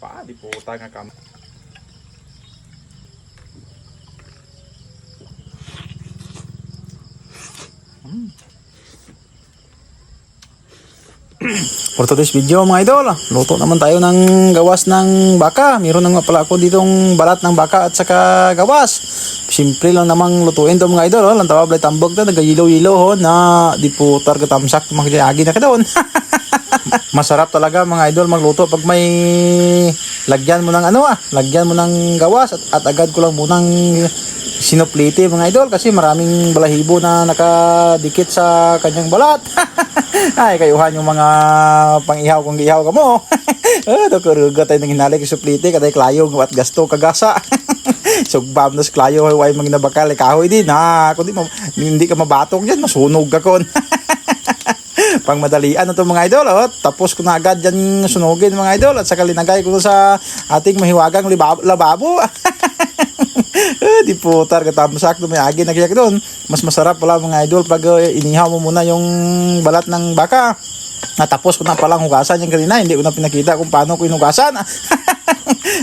Pa, di puta nga kam. For today's video mga idol, luto naman tayo ng gawas ng baka. Meron nga pala ako ditong balat ng baka at saka gawas. Simple lang namang lutuin to mga idol. Oh. Blay tambog na, nagayilaw-yilaw ho, na di po targa tamsak, magyagi na ka doon. Masarap talaga mga idol magluto pag may lagyan mo ng ano ah, lagyan mo ng gawas at, at agad ko lang munang sinuplite mga idol kasi maraming balahibo na nakadikit sa kanyang balat. Ay, kayuhan yung mga pang-ihaw kung ihaw ka mo. ah, dokuruga tayo ng hinalik suplite katay klayong at gasto kagasa. Sugbam na sa klayo, huwag mga nabakal, kahoy din ha. Kung di, ma- hindi ka mabatong yan, masunog ka kon. Pang madalian na to mga idol oh. tapos ko na agad yan sunugin mga idol at saka linagay ko sa ating mahiwagang libab- lababo Eh, di po targa tamsak na may agi nagyak doon mas masarap pala mga idol pag uh, inihaw mo muna yung balat ng baka natapos ko na palang hugasan yung kanina hindi ko na pinakita kung paano ko inugasan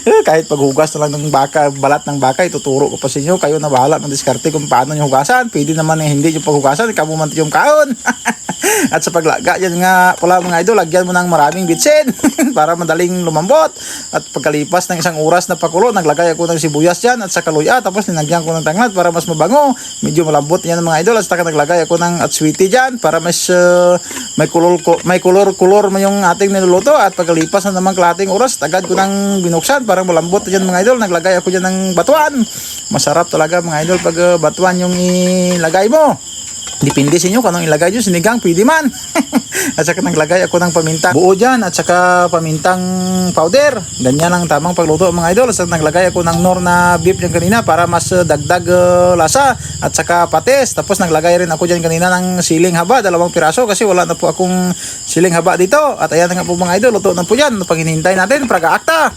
Eh, kahit paghugas na lang ng baka, balat ng baka, ituturo ko pa sa inyo. Kayo na bahala ng diskarte kung paano nyo hugasan. Pwede naman eh, hindi yung paghugasan, mo yung kaon. At sa paglaga, yan nga pala mga idol, lagyan mo ng maraming bitsin para madaling lumambot. At pagkalipas ng isang oras na pakulo, naglagay ako ng sibuyas dyan at sa kaluya. Tapos ninagyan ko ng tanglad para mas mabango. Medyo malambot yan mga idol. At saka naglagay ako ng atswiti dyan para mas uh, may kulor, may kulor, kulor mo yung ating niluluto. At pagkalipas na naman kalating oras, agad ko nang binuksan para malambot yan mga idol. Naglagay ako dyan ng batuan. Masarap talaga mga idol pag uh, batuan yung ilagay mo. Depende sa inyo kung anong ilagay nyo. Sinigang, pwede man. at saka naglagay ako ng paminta buo dyan at saka pamintang powder. Ganyan ang tamang pagluto mga idol. At saka naglagay ako ng nor na beef dyan kanina para mas uh, dagdag uh, lasa at saka patis. Tapos naglagay rin ako dyan kanina ng siling haba, dalawang piraso kasi wala na po akong siling haba dito. At ayan na nga po mga idol, luto na po yan. Pag hinihintay natin, praga akta.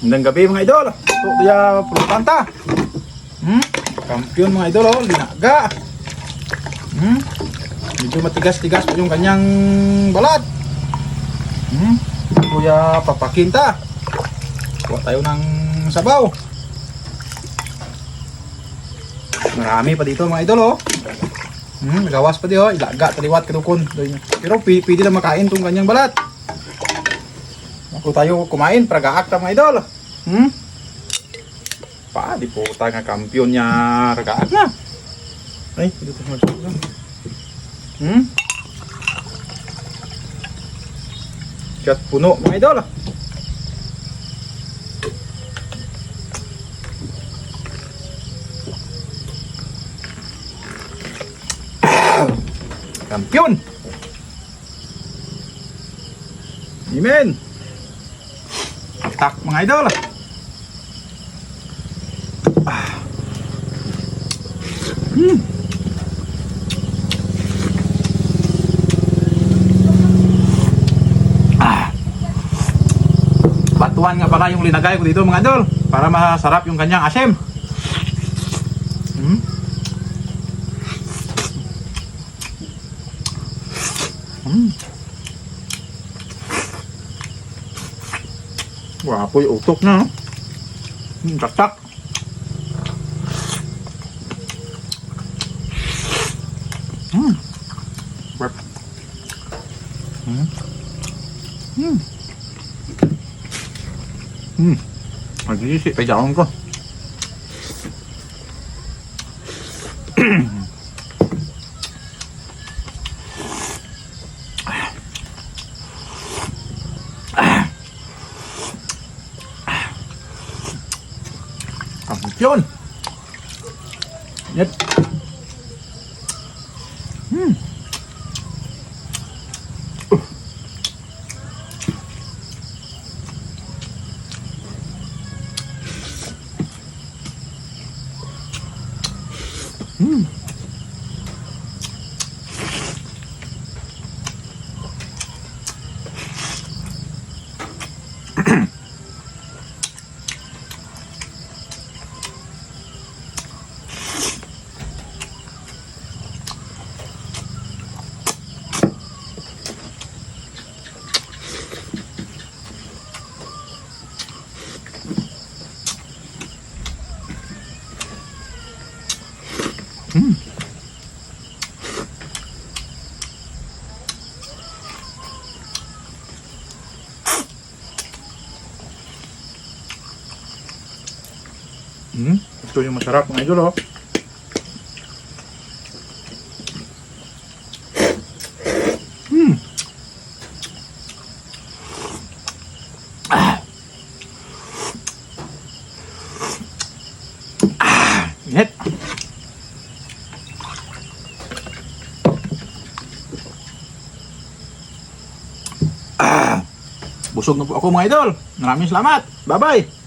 Hanggang gabi mga idol. Ito kaya pulpanta. Hmm? Kampiyon mga idol, oh. linaga. Hmm? Medyo matigas-tigas po yung kanyang balat. Hmm? Kuya papakinta. Kuha tayo ng sabaw. Marami pa dito mga idol oh. Hmm, nagawas pa di oh. Ilaga, taliwat, kadukon. Pero pwede na makain tong kanyang balat. Ako tayo kumain, pragaak ta mga idol. Hmm? Pa, di po tayo nga kampiyon niya ragaak na. Ay, dito tayo mag Hmm? Kat puno mga idol. Kampiyon! Amen! Tak mga idol. Ah. Hmm. Batuan nga pala yung linagay ko dito mga idol para masarap yung kanyang asim. Hmm? Hmm. Wapo yung utok na. no? Hmm, taktak. Hmm. Wep. Hmm. Hmm. Hmm. Magsisisi pa dyan ko. Kampiyon! Yan. Hmm. Hmm. Mm. Hmm. Hmm, ito yung masarap mga idol oh. Hmm. Ah. Ah, init. Ah, busog na po ako mga idol. Maraming salamat. Bye-bye.